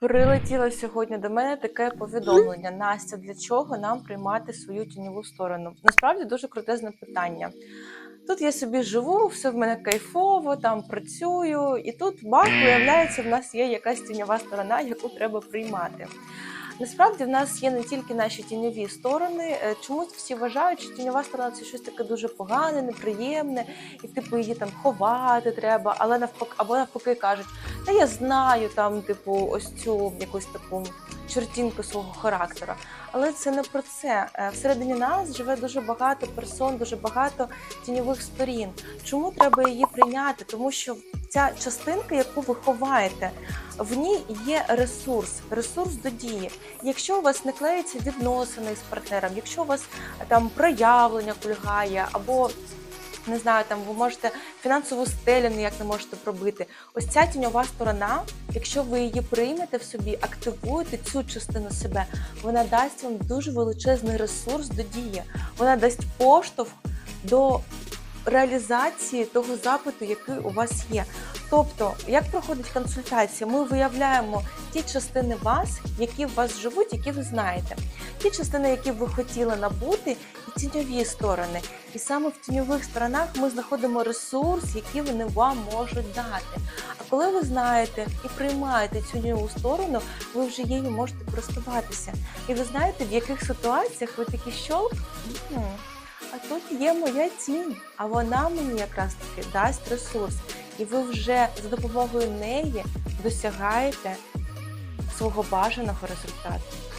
Прилетіло сьогодні до мене таке повідомлення. Настя, для чого нам приймати свою тіньову сторону? Насправді дуже крутезне питання. Тут я собі живу, все в мене кайфово, там працюю, і тут бах, виявляється, в нас є якась тіньова сторона, яку треба приймати. Насправді в нас є не тільки наші тіньові сторони. е, Чомусь всі вважають, що тіньова сторона це щось таке дуже погане, неприємне, і типу її там ховати треба, але навпаки, або навпаки кажуть, та я знаю там, типу, ось цю якусь таку чертінку свого характеру. Але це не про це. Е, Всередині нас живе дуже багато персон, дуже багато тіньових сторін. Чому треба її прийняти? Тому що ця частинка, яку ви ховаєте, в ній є ресурс, ресурс до дії. Якщо у вас не клеються відносини з партнером, якщо у вас е, там проявлення кульгає, або не знаю, там ви можете фінансову стелю ніяк не можете пробити. Ось ця тіньова сторона, якщо ви її приймете в собі, активуєте цю частину себе, вона дасть вам дуже величезний ресурс до дії. Вона дасть поштовх до реалізації того запиту, який у вас є. Тобто, як проходить консультація, ми виявляємо ті частини вас, які в вас живуть, які ви знаєте, ті частини, які ви хотіли набути, і тіньові сторони. І саме в тіньових сторонах ми знаходимо ресурс, який вони вам можуть дати. А коли ви знаєте і приймаєте цю тіньову сторону, ви вже її можете користуватися. І ви знаєте, в яких ситуаціях ви такі що? А тут є моя тінь, а вона мені якраз таки дасть ресурс. І ви вже за допомогою неї досягаєте свого бажаного результату.